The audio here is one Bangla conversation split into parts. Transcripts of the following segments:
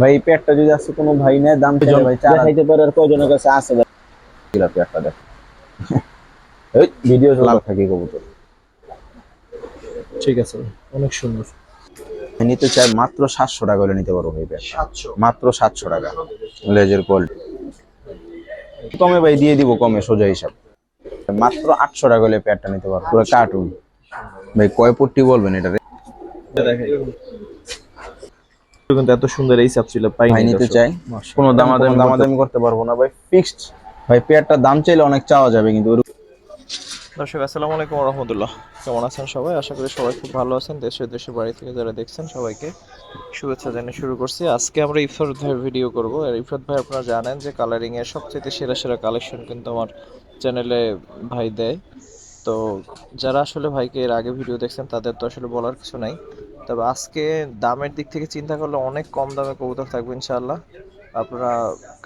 ভাই পেয়ারটা যদি আছে কোনো ভাই নেয় দাম ভাই চার দেখাইতে পারে আর কয়জনের কাছে আছে ভাই? পেয়ারটা দেখ। এই ভিডিও লাল থাকি কবুতর। ঠিক আছে অনেক সুন্দর। নিতে চাই মাত্র সাতশো টাকা হলে নিতে পারব ভাই সাতশো। মাত্র সাতশো টাকা। লেজের কোয়ালিটি কমে ভাই দিয়ে দিব কমে সোজা হিসাব। মাত্র আটশো টাকা হলে পেয়ারটা নিতে পারব। পুরো কার্টুন ভাই কয় পট্টি বলবেন এটা দেখাই। কিন্তু এত সুন্দর এই সাপ ছিল পাই নিতে চাই। কোনো দামাদামি দামাদামি করতে পারব না। ভাই ফিক্সড ভাই পেয়ারটার দাম চাইলে অনেক চাওয়া যাবে কিন্তু দর্শক আসসালামু আলাইকুম রহমতুল্লাহ কেমন আছেন সবাই? আশা করি সবাই খুব ভালো আছেন। দেশে দেশের বাড়ি থেকে যারা দেখছেন সবাইকে শুভেচ্ছা জানিয়ে শুরু করছি। আজকে আমরা ইফরাত ভাইয়ের ভিডিও করব। আর ইফরাত ভাই আপনারা জানেন যে কালারিং এর সবচেয়ে সেরা সেরা কালেকশন কিন্তু আমার চ্যানেলে ভাই দেয়। তো যারা আসলে ভাইকে এর আগে ভিডিও দেখছেন তাদের তো আসলে বলার কিছু নাই। তবে আজকে দামের দিক থেকে চিন্তা করলে অনেক কম দামে কবুতর থাকবে ইনশাআল্লাহ। আপনারা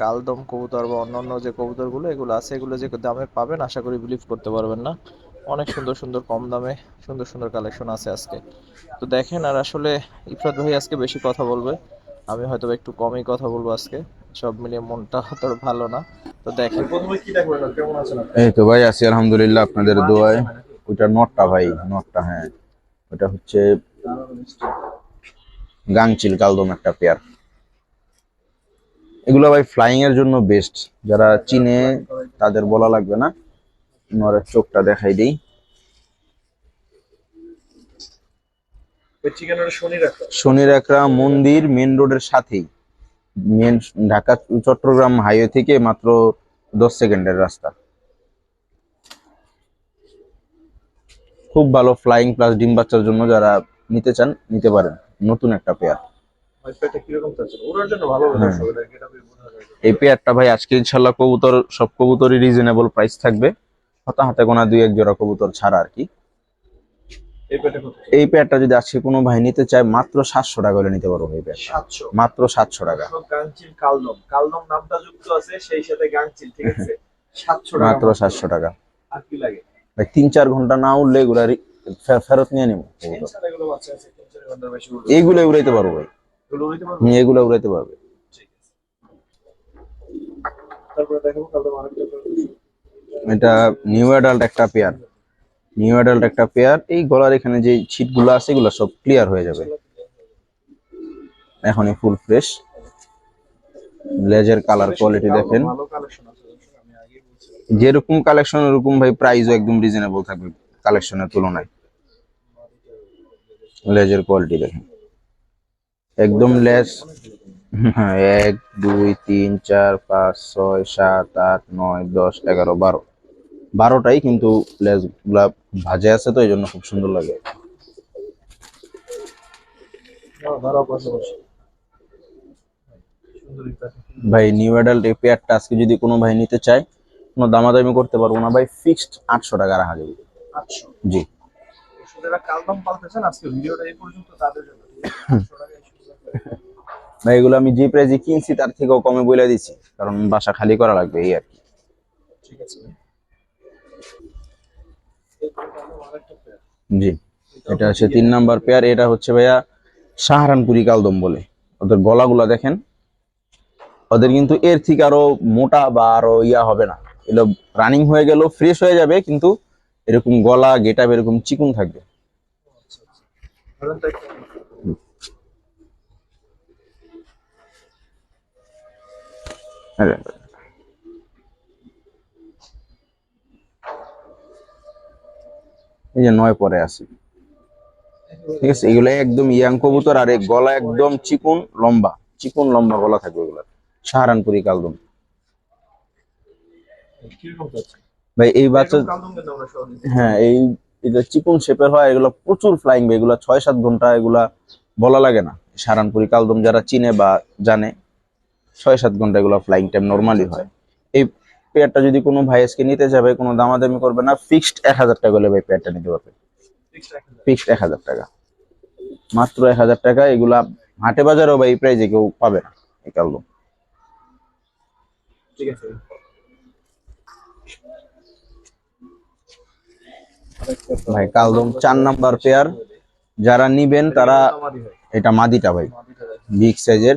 কালদম কবুতর বা অন্যান্য যে কবুতরগুলো এগুলো আছে এগুলো যে দামে পাবেন আশা করি বিলিভ করতে পারবেন না। অনেক সুন্দর সুন্দর কম দামে সুন্দর সুন্দর কালেকশন আছে আজকে। তো দেখেন আর আসলে ইফরাত ভাই আজকে বেশি কথা বলবে। আমি হয়তো একটু কমই কথা বলব আজকে। সব মিলিয়ে মনটা অত ভালো না। তো দেখেন। প্রথমে কি দেখবেন কেমন আছেন এই তো ভাই আছি আলহামদুলিল্লাহ আপনাদের দোয়ায়। ওইটা নটটা ভাই নটটা হ্যাঁ। ওটা হচ্ছে গাংচিল কালদম একটা পেয়ার। এগুলো ভাই ফ্লাইং এর জন্য বেস্ট যারা চিনে তাদের বলা লাগবে না। নরের চোখটা দেখাই দিই। শনির একরা মন্দির মেন রোডের সাথেই। মেন ঢাকা চট্টগ্রাম হাইওয়ে থেকে মাত্র দশ সেকেন্ডের রাস্তা। খুব ভালো ফ্লাইং প্লাস ডিম বাচ্চার জন্য যারা নিতে চান নিতে পারেন। নতুন একটা পেয়ার হ্যাঁ। এই পেয়ারটা ভাই আজকে ইনশাল্লাহ কবুতর সব কবুতরই রিজনেবল প্রাইস থাকবে। হাতে হাতে গোনা দুই এক জোড়া কবুতর ছাড়া আর কি। এই পেয়ারটা যদি আজকে কোনো ভাই নিতে চায় মাত্র সাতশো টাকা হলে নিতে পারব এই পেয়ার মাত্র সাতশো টাকা। গাংচিল কালদম। কালদম নামটা যুক্ত আছে সেই সাথে গাংচিল ঠিক আছে? সাতশো টাকা মাত্র সাতশো টাকা। আর কি লাগে? ভাই তিন চার ঘণ্টা না উঠলে এগুলা ফেরত নিয়ে নেব। এইগুলো উড়াইতে পারব ভাই। এগুলো উড়াইতে পারবে। এটা নিউ অ্যাডাল্ট একটা পেয়ার নিউ অ্যাডাল্ট একটা পেয়ার এই গলার এখানে যে ছিটগুলো আছে এগুলো সব ক্লিয়ার হয়ে যাবে। এখনই ফুল ফ্রেশ লেজের কালার কোয়ালিটি দেখেন। যেরকম কালেকশন ওরকম ভাই প্রাইসও একদম রিজনেবল থাকবে। কালেকশনের তুলনায়। লেজের কোয়ালিটি দেখেন। একদম লেস হ্যাঁ এক, দুই, তিন, চার, পাঁচ, ছয়, সাত, আট, নয়, দশ, এগারো, বারো। বারোটাই কিন্তু লেজগুলা ভাজে আছে তো এই জন্য খুব সুন্দর লাগে। ভাই নিউ অ্যাডাল্ট এই পেয়ারটা আজকে যদি কোনো ভাই নিতে চায়, কোনো দামাদামি করতে পারব না, ভাই ফিক্সড আটশো টাকা রাখা যাবে। জি যারা কালদম পালতেছেন আজকে ভিডিওটা এই পর্যন্ত তাদের জন্য ঠিক আছে? আটশো টাকায় সুন্দর করে। ভাই এগুলো আমি যে প্রাইজে কিনছি তার থেকেও কমে বলে দিচ্ছি কারণ বাসা খালি করা লাগবে এই আর কি ঠিক আছে। জি এটা হচ্ছে তিন নাম্বার পেয়ার এটা হচ্ছে ভাইয়া সাহারানপুরি কালদম বলে ওদের গলাগুলা দেখেন ওদের কিন্তু এর থেকে আরও মোটা বা আরও ইয়া হবে না এগুলো রানিং হয়ে গেল ফ্রেশ হয়ে যাবে কিন্তু এরকম গলা গেটা এরকম চিকুন থাকবে। এই যে নয় পরে আছে। ঠিক আছে, এগুলো একদম ইয়াং কবুতর আর এই গলা একদম চিকুন, লম্বা। চিকুন, লম্বা গলা থাকবে এগুলো সাহারানপুরি কালদম? ভাই এই বাচ্চা হ্যাঁ এই এটা চিকুন শেপের হয় এগুলো প্রচুর ফ্লাইং ভাই এগুলো ছয় সাত ঘণ্টা এগুলা বলা লাগে না। সারানপুরি কালদম যারা চিনে বা জানে ছয় সাত ঘণ্টা এগুলো ফ্লাইং টাইম নর্মালি হয়। এই পেয়ারটা যদি কোনো ভাই আজকে নিতে যাবে কোনো দামাদামি করবে না ফিক্সড এক হাজার টাকা হলে ভাই পেয়ারটা নিতে পারবে। ফিক্সড এক হাজার। টাকা। মাত্র এক হাজার টাকা এগুলা হাটে বাজারেও বা এই প্রাইজে কেউ পাবে না এই কালদম। ঠিক আছে। ভাই, কালদম চার নাম্বার পেয়ার যারা নিবেন তারা এটা মাদিটা ভাই বিগ সাইজের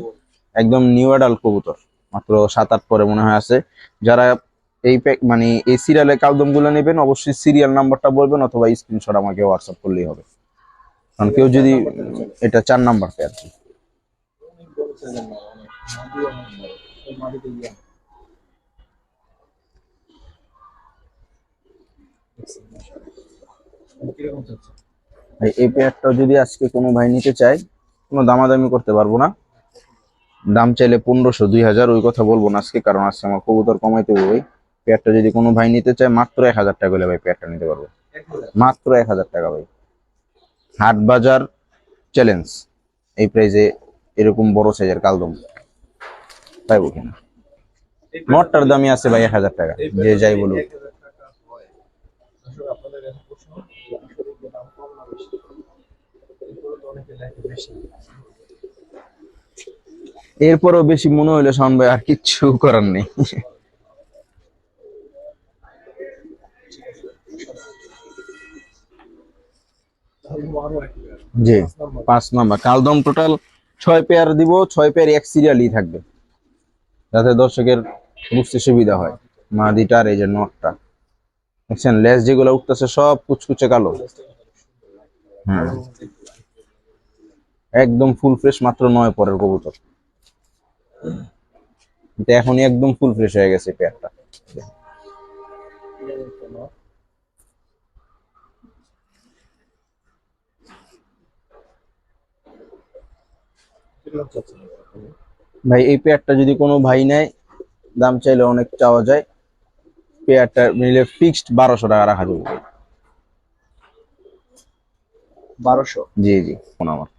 একদম নিউ অ্যাডাল্ট কবুতর, মাত্র সাত আট পরে মনে হয় আছে। যারা এই মানে এই সিরিয়ালে কালদমগুলো নেবেন, অবশ্যই সিরিয়াল নাম্বারটা বলবেন অথবা স্ক্রিনশট আমাকে হোয়াটসঅ্যাপ করলেই হবে। কারণ কেউ যদি এটা চার নাম্বার পেয়ার কি বড় ভাই এই পেয়ারটা যদি আজকে কোনো ভাই নিতে চায় কোনো দামাদামি করতে পারব না। দাম চাইলে পনেরোশো দুই হাজার ওই কথা বলব না আজকে কারণ আজকে আমার কবুতর কমাইতে হবে ভাই। পেয়ারটা যদি কোনো ভাই নিতে চায় মাত্র এক হাজার টাকা হলে ভাই পেয়ারটা নিতে পারব। মাত্র এক হাজার টাকা ভাই। হাট বাজার চ্যালেঞ্জ এই প্রাইজে এরকম বড় সাইজের কালদম। পাইবো কিনা? এই নটটার দামই আছে ভাই এক হাজার টাকা যে যাই বলুক এক হাজার টাকা হয়। দর্শক, আপনাদের কাছে প্রশ্ন, যে আসলে কি দাম কম না বেশি? এগুলো তো অনেকে দেখে বেশি। এরপরও বেশি মনে হইলে, শাওন ভাই, আর কিচ্ছু করার নেই। জি, পাঁচ নাম্বার। কালদম টোটাল ছয় পেয়ার দিব, ছয় পেয়ার এক সিরিয়ালই থাকবে, যাতে দর্শকের বুঝতে সুবিধা হয় মাদিটার, এই যে নটটা দেখছেন, লেস যেগুলো উঠতেছে, সব কুচকুচে কালো হ্যাঁ একদম ফুল ফ্রেশ মাত্র নয় পরের কবুতর। এটা এখনই একদম ফুল ফ্রেশ হয়ে গেছে পেয়ারটা। ভাই এই পেয়ারটা যদি কোনো ভাই নেয় দাম চাইলে অনেক চাওয়া যায়। পেয়ারটা নিলে ফিক্সড বারোশো টাকা রাখা যাবে। বারোশো? জি জি ফোন আমার।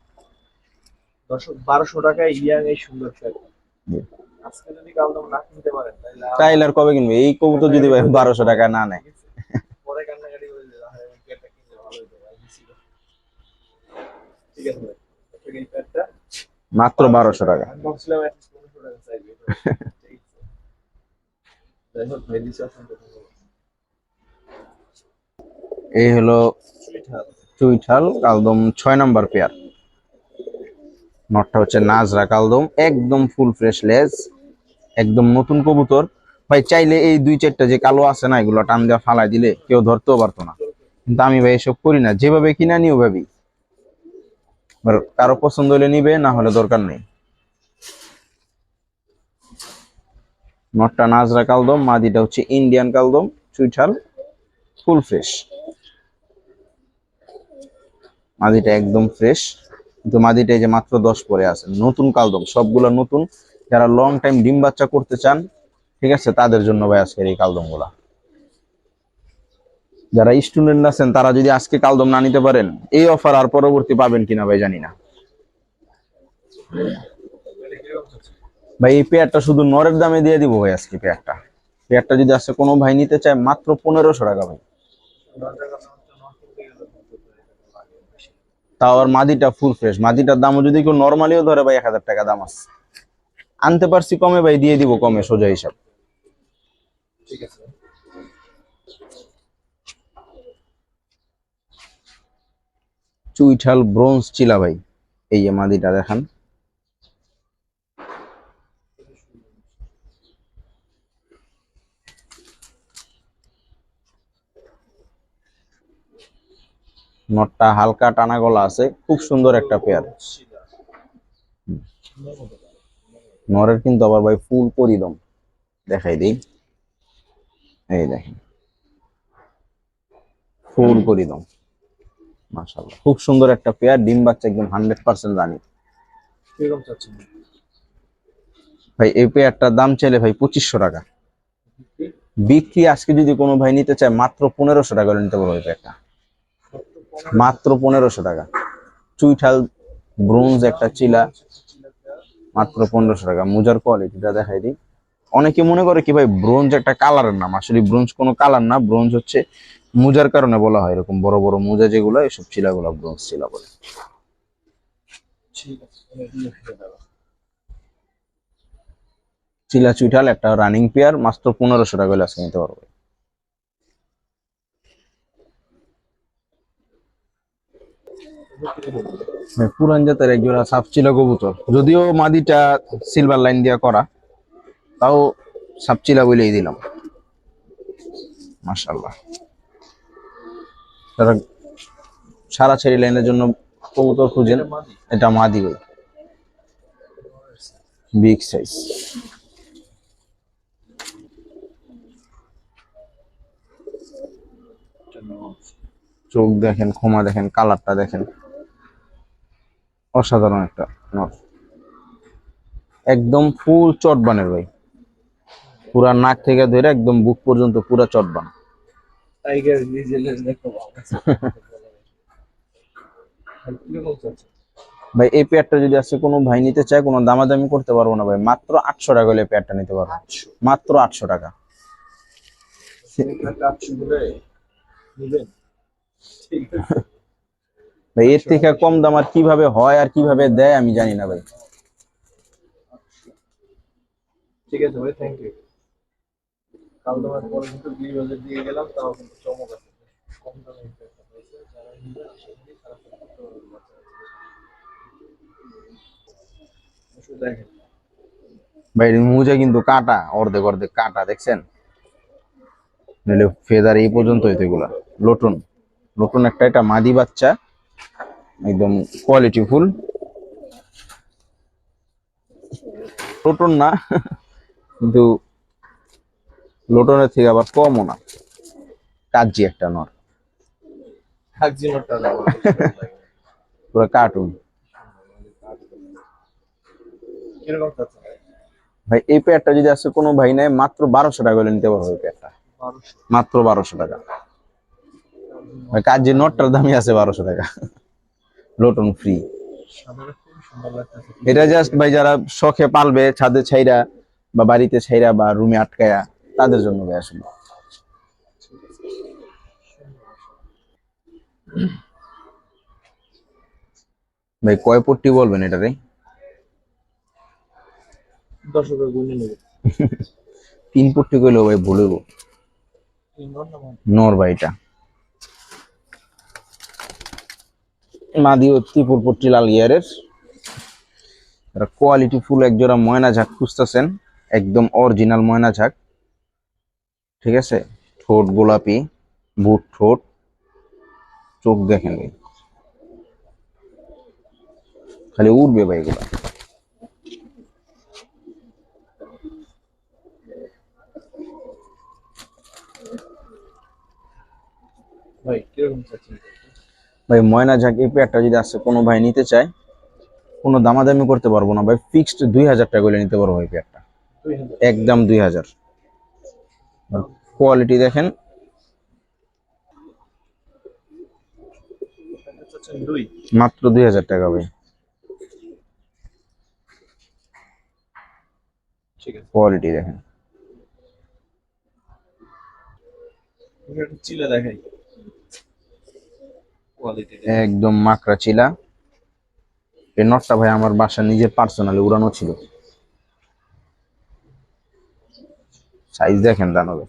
দর্শক বারোশো টাকায় ইয়াং এই সুন্দর ফ্ল্যাট আজকে যদি কালদম না কিনতে পারেন আর- তাইলে আর কবে কিনবে? এই কবুতর যদি বারোশো টাকা না নেয়। পরে কান্নাকাটি করে ঠিক আছে এই মাত্র বারোশো টাকা। আমি ভাবছিলাম at least 1500 টাকা চাইবে ঠিক আছে। যাই হোক ভাই দিছে অসংখ্য ধন্যবাদ। এই হাল চুইঠাল কালদম ছয় নম্বর পেয়ার নটটা হচ্ছে নাজরা কালদম, একদম ফুল ফ্রেশ লেজ, একদম নতুন কবুতর। ভাই, চাইলে এই দুই চারটা যে কালো আছে না, এগুলো টান দেওয়া ফালাই দিলে কেউ ধরতেও পারতো না। কিন্তু আমি ভাই এসব করি না। যেভাবে কিনা নিও ভাবি। কারও পছন্দ হলে নিবে, না হলে দরকার নেই। নটটা নাজরা কালদম, মাদিটা হচ্ছে ইন্ডিয়ান কালদম, চুইঠাল ফুল ফ্রেশ মাদিটা একদম ফ্রেশ কিন্তু মাদিটা এই যে মাত্র দশ পরে আছে। নতুন কালদম, সবগুলা নতুন। যারা লং টাইম ডিম বাচ্চা করতে চান, ঠিক আছে, তাদের জন্য ভাই আজকের এই কালদমগুলা যারা স্টুডেন্ট আছেন, তারা যদি আজকে কালদম না নিতে পারেন, এই অফার আর পরবর্তী পাবেন কিনা ভাই জানি না। ভাই, এই পেয়ারটা শুধু নরের দামে দিয়ে দিব ভাই আজকে পেয়ারটা। পেয়ারটা যদি আজকে কোনো ভাই নিতে চায়, মাত্র পনেরোশো টাকা ভাই দরজার কাছে হচ্ছে নট কিনতে গেলে হয়তো এটা লাগে বেশি তাও আর মাদিটা ফুল ফ্রেশ মাদিটার দামও যদি কেউ নর্মালিও ধরে ভাই এক হাজার টাকা দাম আছে। আনতে পারছি কমে ভাই দিয়ে দিব কমে সোজা হিসাব। ঠিক আছে। চুইঠাল ব্রোঞ্জ চিলা ভাই এই যে মাদিটা দেখান। নটটা হালকা টানা গলা আছে খুব সুন্দর একটা পেয়ার নরের কিন্তু আবার ভাই ফুল পরিদম। দেখাই দিই। এই দেখেন। ফুল পরিদম। মাশাআল্লাহ। খুব সুন্দর একটা পেয়ার ডিম বাচ্চা একদম হান্ড্রেড পার্সেন্ট রানি। কীরকম চাচ্ছেন? ভাই এই পেয়ারটার দাম চাইলে ভাই পঁচিশশো টাকা। বিক্রি? আজকে যদি কোনো ভাই নিতে চায় মাত্র পনেরোশো টাকা হলে নিতে পারব এই পেয়ারটা মাত্র পনেরোশো টাকা। চুইঠাল ব্রোঞ্জ একটা চিলা, মাত্র পনেরোশো টাকা। মুজার কোয়ালিটিটা দেখাই দিই। অনেকে মনে করে কি ভাই, ব্রোঞ্জ একটা কালারের নাম। আসলে ব্রোঞ্জ কোনো কালার না, ব্রোঞ্জ হচ্ছে মুজার কারণে বলা হয় এরকম বড় বড় মুজা যেগুলো, এসব চিলাগুলো ব্রোঞ্জ চিলা বলে। চিলা চুইঠাল একটা রানিং পেয়ার মাত্র পনেরোশো টাকা হলে আজকে নিতে পারব। পুরান জাতের এক জোড়া সাপচিলা কবুতর। যদিও মাদিটা সিলভার লাইন দিয়া করা, তাও সাপচিলা বলেই দিলাম। মাশাল্লাহ যারা সারা ছেড়ি লাইনের জন্য কবুতর খুঁজেন। এটা মাদি ভাই। বিগ সাইজ চোখ দেখেন, ক্ষমা দেখেন কালারটা দেখেন। অসাধারণ একটা নট একদম ফুল চটবানের ভাই। পুরা নাক থেকে ধরে একদম বুক পর্যন্ত পুরা চটবান। টাইগার ভাই এই পেয়ারটা যদি আজকে কোনো ভাই নিতে চায় কোনো দামাদামি করতে পারব না ভাই। মাত্র আটশো টাকা হলে পেয়ারটা নিতে পারব মাত্র আটশো টাকা। আটশো ঠিক আছে। ভাই এর থেকে কম দাম আর কীভাবে হয় আর কীভাবে দেয় আমি জানি না ভাই। ঠিক আছে ভাই থ্যাংক ইউ কাল তোমার পরে কিন্তু দুই বাজার দিয়ে গেলাম তাও কিন্তু চমক আছে। কম দামে একটা যারা নিবে আশা করি খারাপ করতে পারবে না বাচ্চা আছে। শুধু দেখেন ভাই মুজে কিন্তু কাটা অর্ধেক অর্ধেক কাটা দেখছেন? নইলে ফেদার এই পর্যন্ত হইতো এগুলা। লটন লটন একটা এটা মাদি বাচ্চা। একদম কোয়ালিটি ফুল লটন না কিন্তু লোটনের থেকে আবার কমও না। কাজি একটা নর। নোটটা পুরো কার্টুন ভাই? এই যদি কোনো ভাই নেয় মাত্র বারোশো টাকা হলে নিতে পারব এই পেয়ারটা মাত্র বারোশো টাকা। কাজে নটটার দামই আছে বারোশো টাকা। লোটন ফ্রি এটা জাস্ট ভাই যারা শখে পালবে ছাদে ছাইরা বা বাড়িতে ছাইরা বা রুমে আটকায়া তাদের জন্য ভাই আসলে। ভাই কয় পট্টি বলবেন দর্শকের গুণে নেবে। তিন পট্টি কইলেও ভাই ভুলে গো তিন ঘণ্টা মানে নর ভাইটা মাদিও ত্রিপুর পট্টি লাল ইয়ারের। কোয়ালিটি ফুল একজোড়া ময়না ঝাঁক খুঁজতেছেন। একদম অরিজিনাল ময়না ঝাঁক। ঠিক আছে? ঠোঁট গোলাপি, বুট ঠোঁট। চোখ দেখেন খালি উঠবে ভাই এগুলা। ভাই, কীরকম চাচ্ছেন? ভাই ময়না ঝাঁক এই পেয়ারটা যদি আসছে কোনো ভাই নিতে চায় কোনো দামাদামি করতে পারব না ভাই। ফিক্সড দুই হাজার টাকা করে নিতে পারব এই পেয়ারটা একদম দুই হাজার। কোয়ালিটি দেখেন। মাত্র দুই হাজার টাকা ভাই। কোয়ালিটি দেখেন। চিলে দেখাই। একদম মাকড়া চিলা। এই নটটা ভাই আমার বাসা নিজের পার্সোনালি উড়ানো ছিল। সাইজ দেখেন দানবের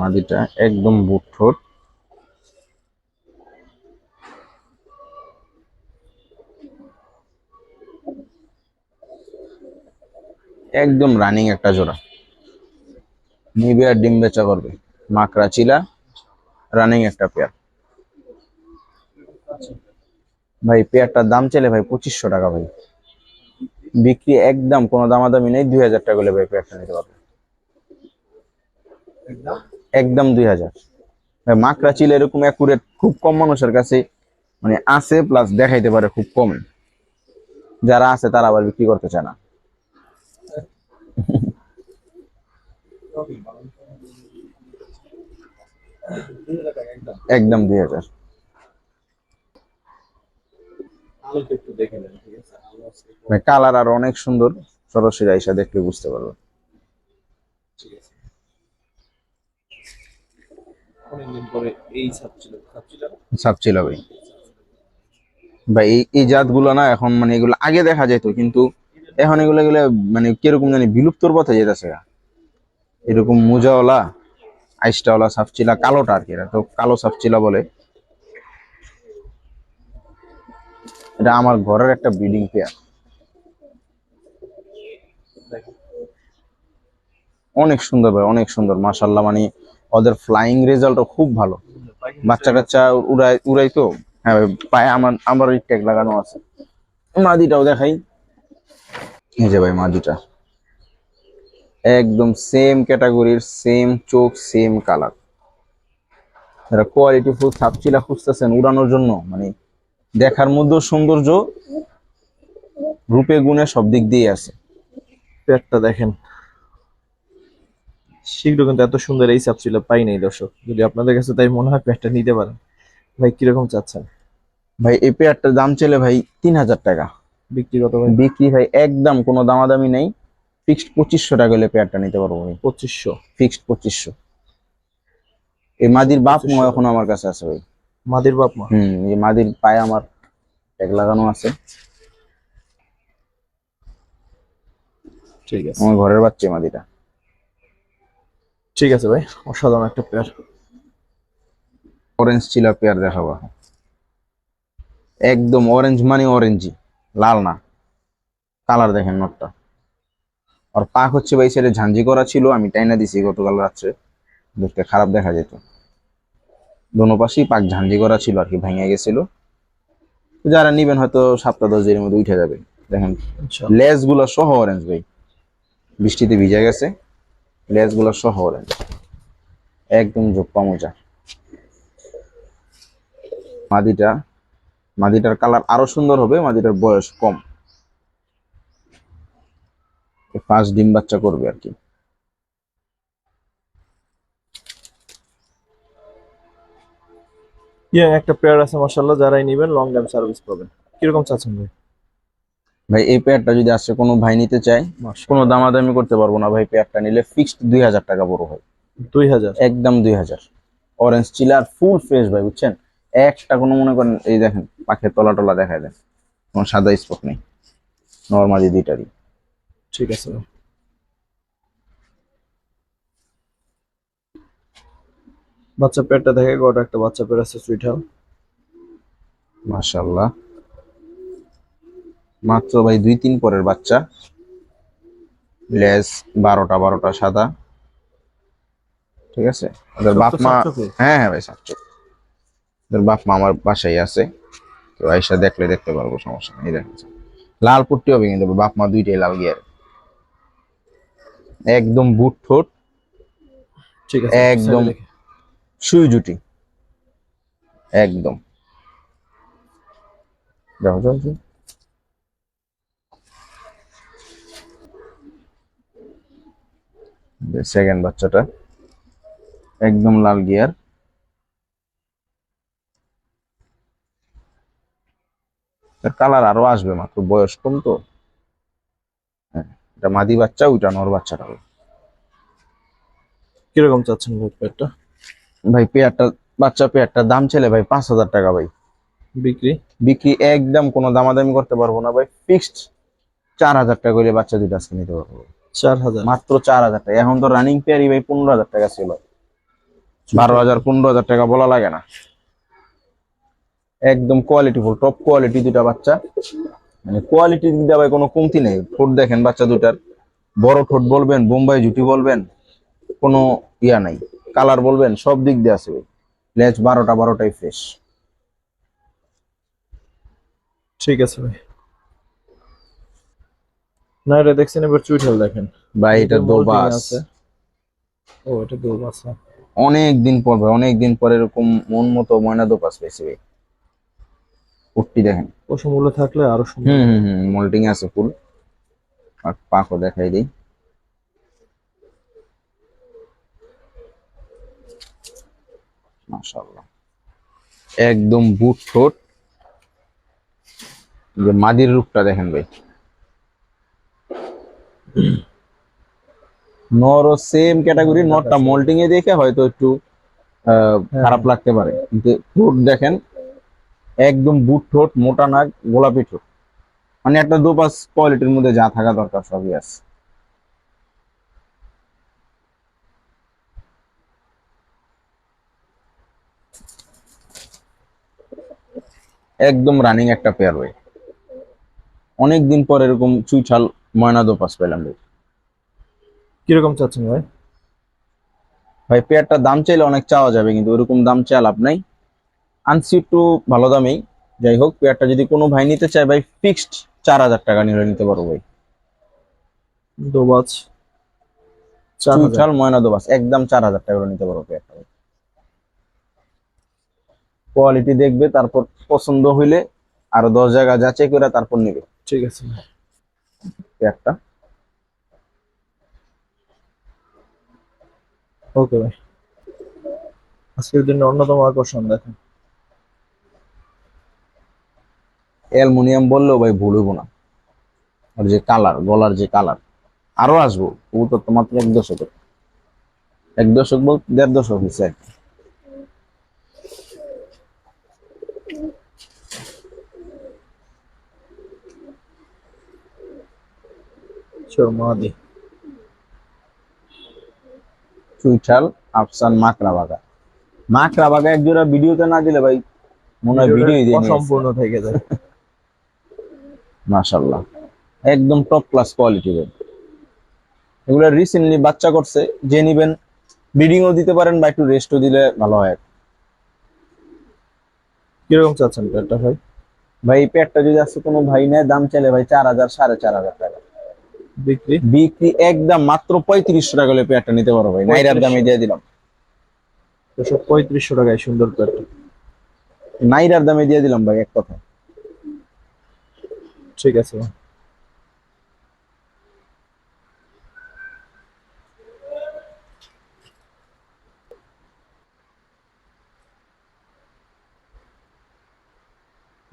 মাদিটা একদম বুট ঠোঁট একদম রানিং একটা জোড়া। নিবে আর ডিম বেচা করবে। মাকড়া চিলা রানিং একটা পেয়ার ভাই পেয়ারটার দাম চাইলে ভাই পঁচিশশো টাকা ভাই। বিক্রি একদম কোনো দামাদামি নেই দুই হাজার টাকা হলে ভাই পেয়ারটা নিতে পারবে। একদম? একদম দুই হাজার। ভাই মাকড়া চিল এরকম অ্যাকুরেট খুব কম মানুষের কাছে মানে আছে প্লাস দেখাইতে পারে খুব কম যারা আছে তারা আবার বিক্রি করতে চায় না। একদম দুই হাজার। ভাই কালার আর অনেক সুন্দর সরাসরি আইসা দেখলে বুঝতে পারবে? ভাই। ভাই এই এই জাতগুলো না এখন মানে এগুলো আগে দেখা যেত কিন্তু এখন এগুলো এগুলো মানে কীরকম জানি বিলুপ্তর পথে যেতেছে। এরকম মোজাওয়ালা আইসটাওয়ালা সাপচিলা কালোটা আর কি এটা তো কালো সাপচিলা বলে। এটা আমার ঘরের একটা ব্রিডিং পেয়ার। অনেক সুন্দর ভাই অনেক সুন্দর মাশাল্লাহ মানে ওদের ফ্লাইং রেজাল্টও খুব ভালো। বাচ্চা কাচ্চা উড়াই উড়াই তো হ্যাঁ ভাই, পায়ে আমার আমার ট্যাগ লাগানো আছে। মাদিটাও দেখাই। এই যে ভাই মাদিটা। একদম সেম ক্যাটাগরির সেম চোখ সেম কালার যারা কোয়ালিটি ফুল সাপচিলা খুঁজতেছেন উড়ানোর জন্য মানে দেখার মধ্যেও সৌন্দর্য রূপে গুণে সব দিক দিয়ে আছে। পেয়ারটা দেখেন। শীঘ্র কিন্তু এত সুন্দর এই সাপ ছিল পাই নাই দর্শক। যদি আপনাদের কাছে তাই মনে হয় পেয়ারটা নিতে পারেন। ভাই কীরকম চাচ্ছেন? ভাই এই পেয়ারটার দাম চলে ভাই তিন হাজার টাকা। বিক্রি কত ভাই? বিক্রি ভাই একদম কোনো দামাদামি নেই। ফিক্সড পঁচিশশো টাকা হলে পেয়ারটা নিতে পারব ভাই পঁচিশশো। ফিক্সড পঁচিশশো। এই মাদির বাপ মা 2500 এখন আমার কাছে আছে ভাই। মাদির বাপ মা? হুম এই মাদির পায়ে আমার ট্যাগ লাগানো আছে। ঠিক আছে। আমার ঘরের বাচ্চা মাদিটা। ঠিক আছে ভাই অসাধারণ একটা পেয়ার অরেঞ্জ চিলা পেয়ার দেখাবো। একদম অরেঞ্জ মানে অরেঞ্জই লাল না। কালার দেখেন নটটা আর পাক হচ্ছে ভাই সেটা ঝাঞ্জি করা ছিল আমি টাইনা দিছি গতকাল রাত্রে। দেখতে খারাপ দেখা যেত। দোনো পাশেই পাক ঝাঞ্জি করা ছিল আর কি ভেঙে গেছিল। যারা নিবেন হয়তো সপ্তাহ দশ দিনের মধ্যে উঠে যাবে দেখেন ইনশাআল্লাহ। লেজগুলো সহ অরেঞ্জ ভাই। বৃষ্টিতে ভিজে গেছে লেজগুলো সহ অরেঞ্জ একদম জোপ্পা মোজা। মাদিটা মাদিটার কালার আরও সুন্দর হবে মাদিটার বয়স কম। ফার্স্ট ডিম বাচ্চা করবে আর কি। ইয়াং একটা পেয়ার আছে মাশাআল্লাহ যারাই নেবেন লং টাইম সার্ভিস পাবেন। কীরকম চাচ্ছেন ভাই? ভাই এই পেয়ারটা যদি আসছে কোনো ভাই নিতে চায় কোনো দামাদামি করতে পারব না ভাই পেয়ারটা নিলে ফিক্সড দুই হাজার টাকা বড় হয়। দুই হাজার? একদম দুই হাজার। অরেঞ্জ চিলার ফুল ফ্রেশ ভাই বুঝছেন? একটা কোনো মনে করেন এই দেখেন পাখের তলা টলা দেখায় দেন। কোনো সাদা স্পট নেই। নর্মালি দুইটারই ঠিক আছে। বাচ্চা পেয়ারটা দেখে গোটা একটা বাচ্চা পেয়ার আছে সুইট হাল মাশাল্লাহ মাত্র ভাই দুই তিন পরের বাচ্চা। লেজ বারোটা বারোটা সাদা। ঠিক আছে? ওদের বাপ মা হ্যাঁ হ্যাঁ ভাই সাতচোখ ওদের বাপ মা আমার বাসায় আছে। কেউ আইসা দেখলে দেখতে পারব সমস্যা নেই দেখেন। লাল পুট্টি হবে কিন্তু বাপ মা দুইটাই লাল গিয়ার। একদম বুট ঠোঁট ঠিক আছে একদম। সুই জুটি। একদম। দেখো চলছে সেকেন্ড বাচ্চাটা একদম লাল গিয়ার। কালার আরও আসবে মাত্র বয়স কম তো। এটা মাদি বাচ্চা ওইটা নর বাচ্চাটা হবে। কীরকম চাচ্ছেন ভাই পেয়ারটা? ভাই পেয়ারটা বাচ্চা পেয়ারটার দাম ছেলে ভাই পাঁচ হাজার টাকা ভাই। বিক্রি? বিক্রি একদম কোনো দামাদামি করতে পারব না ভাই। ফিক্সড চার হাজার টাকা করে বাচ্চা দুইটা আজকে নিতে পারব। চার হাজার? মাত্র চার হাজার টাকা। এখন তো রানিং পেয়ারই ভাই পনেরো হাজার টাকা ছিল। বারো হাজার পনেরো হাজার টাকা বলা লাগে না। একদম কোয়ালিটি ফুল টপ কোয়ালিটি দুটা বাচ্চা। মানে কোয়ালিটি দিকে ভাই কোনো কমতি নেই। ঠোঁট দেখেন বাচ্চা দুটার বড় ঠোঁট বলবেন বোম্বাই জুটি বলবেন কোনো ইয়া নাই। কালার বলবেন সব দিক দিয়ে আছে। ভাই লেজ বারোটা বারোটাই ফ্রেশ ঠিক আছে ভাই। না এটা দেখছেন এবার চুইট দেখেন। বা এটা দোবাস আছে। ও এটা দোবাস হ্যাঁ। অনেক দিন পর ভাই অনেক দিন পর এরকম মন মতো ময়না দোপাস পেয়েছি ভাই। উঠটি দেখেন। পশু মূল্য থাকলে আরও সুন্দর। হুম হুম হুম মোল্টিং আছে ফুল। আর পাকও দেখাই দিই। মাশাআল্লাহ। একদম বুট ঠোঁট। যে মাদির রূপটা দেখেন ভাই। নরও সেম ক্যাটাগরি নরটা মোল্টিং এ দেখে হয়তো একটু আহ, খারাপ লাগতে পারে। কিন্তু ঠোঁট দেখেন একদম বুট ঠোঁট মোটা নাক গোলাপি ঠোঁট। মানে একটা দুপাস কোয়ালিটির মধ্যে যা থাকা দরকার সবই আছে। একদম রানিং একটা পেয়ার ওয়ে অনেকদিন পর এরকম চুইছাল ময়না দোপাস পেলাম কীরকম চাচ্ছেন ভাই? ভাই পেয়ারটা দাম চাইলে অনেক চাওয়া যাবে কিন্তু ওরকম দাম চাল লাভ নাই। আনছি একটু ভালো দামেই। যাই হোক পেয়ারটা যদি কোনো ভাই নিতে চায় ভাই ফিক্সড চার হাজার টাকা নিলে নিতে পারো ভাই। দোবাজ। চুইঠাল ময়না দোবাস একদম চার হাজার টাকা করে নিতে পারো পেয়ারটা কোয়ালিটি দেখবে তারপর পছন্দ হইলে আরও দশ জায়গা যাচাই করে তারপর নিবে। ঠিক আছে পেয়ারটা। ওকে ভাই। আজকের জন্য অন্যতম আকর্ষণ দেখেন। অ্যালুমিনিয়াম বললেও ভাই ভুল হইব না। আর যে কালার গলার যে কালার আরও আসব। কবুতর তো মাত্র এক দশক। এক দশক বল দেড় দশক হয়েছে আর কি। চোর চুইঠাল আফসান মাকড়া বাগা মাকড়া বাগা এক জোড়া ভিডিওতে না দিলে ভাই মনে হয় ভিডিও নিয়েছে। থেকে যায়। মাশাল্লাহ একদম টপ ক্লাস কোয়ালিটি ভাই এগুলো রিসেন্টলি বাচ্চা করছে যে নিবেন ব্রিডিংও দিতে পারেন বা একটু রেস্টও দিলে ভালো হয়। কীরকম চাচ্ছেন পেয়ারটা ভাই? ভাই এই পেটটা যদি আসছে কোনো ভাই নেয় দাম চাইলে ভাই চার হাজার সাড়ে চার হাজার টাকা। বিক্রি? বিক্রি একদম মাত্র পঁয়ত্রিশশো টাকা হলে পেয়ারটা নিতে পারো ভাই। নাইরার দামে দিয়ে দিলাম। পঁয়ত্রিশশো টাকায় সুন্দর পেয়ারটা। নাইরার দামে দিয়ে দিলাম ভাই এক কথা। ঠিক আছে।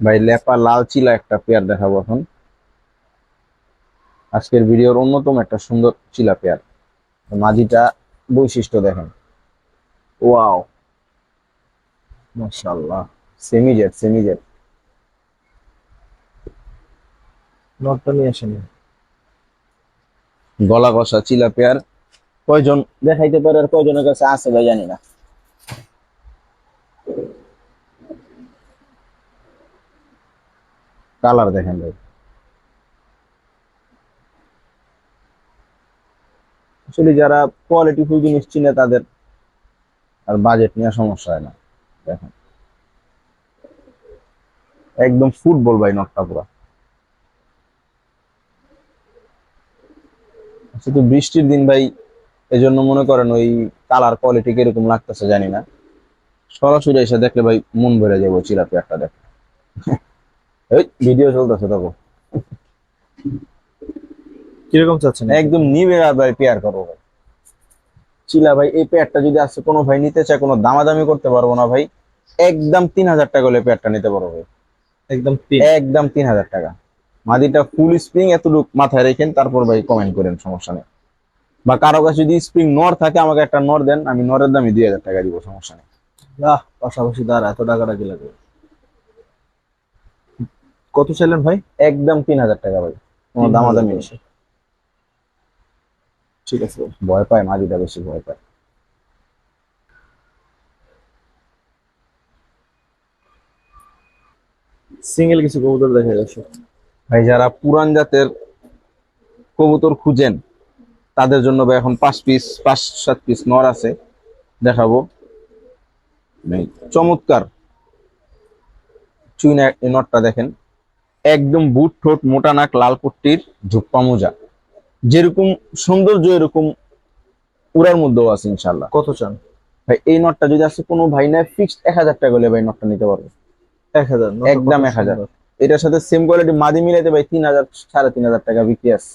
ভাই। লেপা লাল চিলা একটা পেয়ার দেখাবো এখন। আজকের ভিডিওর অন্যতম একটা সুন্দর চিলা পেয়ার। মাঝিটা বৈশিষ্ট্য দেখেন। ওয়াও। মাশাআল্লাহ। সেমিজেট সেমিজেট নটটা নিয়ে আসেন। গলা কষা, চিলা পেয়ার। কয়জন? দেখাইতে পারে আর কয়জনের কাছে আছে ভাই, জানি না। কালার দেখেন ভাই। আসলে যারা কোয়ালিটি ফুল জিনিস চিনে তাদের আর বাজেট নিয়ে সমস্যা হয় না। দেখেন। একদম ফুটবল ভাই, নটটা পুরা। শুধু বৃষ্টির দিন ভাই এজন্য মনে করেন ওই কালার কোয়ালিটি কীরকম লাগতেছে জানি না। সরাসরি এসে দেখলে ভাই মন ভরে যাব চিরা পেয়ারটা দেখ। এই ভিডিও চলতেছে তখন কীরকম চাচ্ছেন? একদম নিবে আর ভাই পেয়ার করব ভাই। চিলা ভাই এই পেয়ারটা যদি আসছে কোনো ভাই নিতে চায় কোনো দামাদামি করতে পারব না ভাই একদম তিন হাজার টাকা হলে পেয়ারটা নিতে পারব ভাই। একদম একদম তিন হাজার টাকা। মাদিটা ফুল স্প্রিং এতটুকু মাথায় রেখেন তারপর ভাই কমেন্ট করেন সমস্যা নেই। বা কারও কাছে যদি স্প্রিং নর থাকে আমাকে একটা নর দেন আমি নরের দামে দুই হাজার টাকা দিব সমস্যা নেই। আহ পাশাপাশি দাঁড়া এত টাকা টাকি লাগবে? কত চাইলেন ভাই? একদম তিন হাজার টাকা ভাই কোনো দামাদামি নেই। ঠিক আছে ভয় পায় মাদিটা বেশি ভয় পায়। সিঙ্গেল কিছু কবুতর দেখা যাচ্ছে। ভাই যারা পুরান জাতের কবুতর খুঁজেন তাদের জন্য ভাই এখন পাঁচ পিস পাঁচ সাত পিস নর আছে দেখাবো। চমৎকার। চুইনা এই নটটা দেখেন। একদম বুট ঠোঁট মোটা নাক লাল পট্টির ঝুপ্পা মোজা। যেরকম সৌন্দর্য এরকম উড়ার মধ্যেও আছে ইনশাল্লাহ কত চান? ভাই এই নটটা যদি আসে কোনো ভাই নেয় ফিক্সড এক হাজার টাকা হলে ভাই নটটা নিতে পারবে। এক হাজার একদম এক হাজার। এটার সাথে সেম কোয়ালিটি মাদি মিলাইতে ভাই তিন হাজার সাড়ে তিন হাজার টাকা বিক্রি আছে।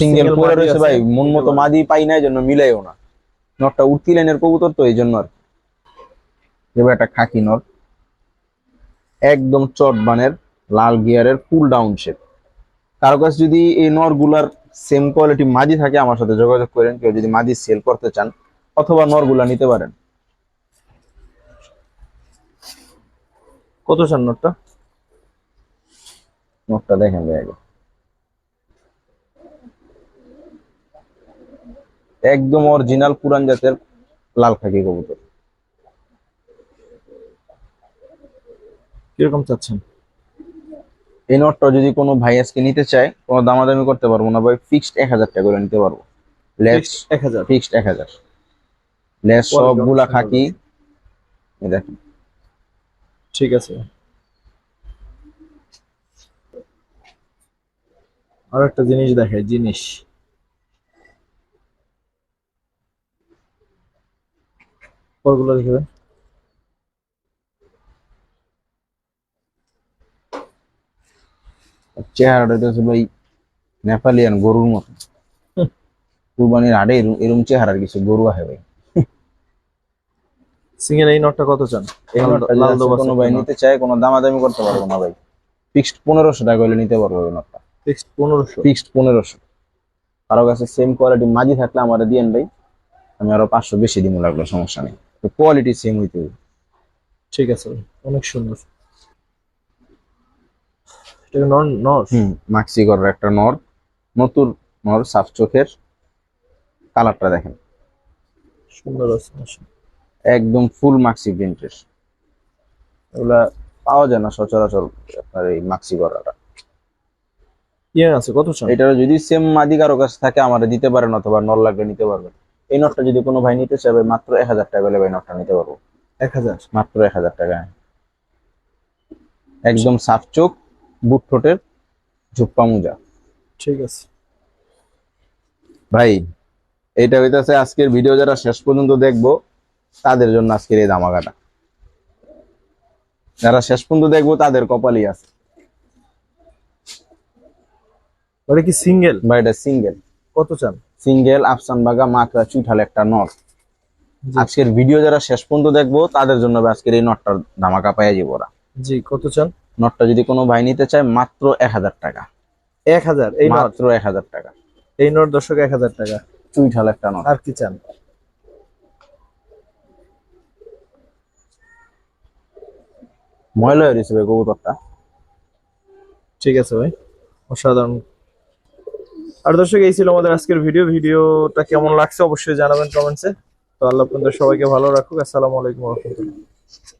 সিঙ্গেল পরে রয়েছে ভাই মন মতো মাদি পাই না জন্য মিলাইও না। নটটা উঠতি লাইনের কবুতর তো এই জন্য আর। এবার একটা খাকি নট। একদম চট বানের লাল গিয়ারের ফুল ডাউন শেপ কারও কাছে যদি এই নরগুলার সেম কোয়ালিটি মাদি থাকে আমার সাথে যোগাযোগ করেন কেউ যদি মাদি সেল করতে চান অথবা নরগুলা নিতে পারেন। কত চান নোটটা? নোটটা দেখেন আগে। একদম অরিজিনাল পুরান জাতের লাল খাকি কবুতর। কীরকম চাচ্ছেন? এই নটটা যদি কোনো ভাই আজকে নিতে চায় কোনো দামাদামি করতে পারব না ভাই ফিক্সড এক হাজার টাকা করে নিতে পারব। লেস এক হাজার? ফিক্সড এক হাজার। লেস সবগুলা খাকি। দেখেন। ঠিক আছে। আর একটা জিনিস দেখে জিনিস। পরগুলো দেখবেন চেহারাটা হচ্ছে ভাই নেপালিয়ান গরুর মতো। কুরবানির হাটে এরম চেহারার কিছু গরু আছে ভাই। সিঙ্গেল এই নটটা কত চান? এই লাল- দোবাস কোনো ভাই নিতে চায় কোনো দামাদামি করতে পারব না ভাই। ফিক্সড পনেরোশো টাকা হলে নিতে পারব ওই নটটা। ফিক্সড পনেরোশো? ফিক্সড পনেরোশো। কারও কাছে সেম কোয়ালিটি মাঝি থাকলে আমার দিয়েন ভাই। আমি আরও পাঁচশো বেশি দিমু লাগল সমস্যা নেই। তো কোয়ালিটি সেম হইতে হবে। ঠিক আছে অনেক সুন্দর। এটা নন নর হুম মাক্সি করার একটা নর। নতুন নর সাফ চোখের। কালারটা দেখেন। সুন্দর আছে মাশাআল্লাহ। একদম ফুল মাক্সি প্রিন্টের এগুলা পাওয়া যায় না সচরাচর আপনার এই মাক্সি করাটা ইয়ে আছে কত চান? এটার যদি সেম মাদি কারও কাছে থাকে আমার দিতে পারেন অথবা নল লাগলে নিতে পারবেন। এই নটটা যদি কোনো ভাই নিতে চাবে মাত্র এক হাজার টাকা হলে ভাই নটটা নিতে পারব। এক হাজার? মাত্র এক হাজার টাকা। একদম সাফ চোখ বুট ঠোঁটের ঝুপ্পা মোজা। ঠিক আছে। ভাই এটা হইতাছে আজকের ভিডিও যারা শেষ পর্যন্ত দেখব তাদের জন্য আজকের এই ধামাকাটা। যারা শেষ পর্যন্ত দেখব তাদের কপালই আছে। ওটা কি সিঙ্গেল? বা এটা সিঙ্গেল। কত চান? সিঙ্গেল আফসান বাগা মাকড়া চুইঠাল একটা নট আজকের ভিডিও যারা শেষ পর্যন্ত দেখব তাদের জন্য আজকের এই নটটার ধামাকা পাইয়া যাব ওরা। জি কত চান? নটটা যদি কোনো ভাই নিতে চায় মাত্র এক হাজার টাকা। এক হাজার এই মাত্র এক হাজার টাকা। এই নট দর্শক এক হাজার টাকা। চুইঠাল একটা নট আর কি চান? ময়লা হয়ে ভাই কবুতরটা ঠিক আছে ভাই অসাধারণ আর দর্শক এই ছিল আমাদের আজকের ভিডিও ভিডিওটা কেমন লাগছে অবশ্যই জানাবেন কমেন্টসে তো আল্লাহ আপনাদের সবাইকে ভালো রাখুক। আসসালামু আলাইকুম রহমতুল্লাহ।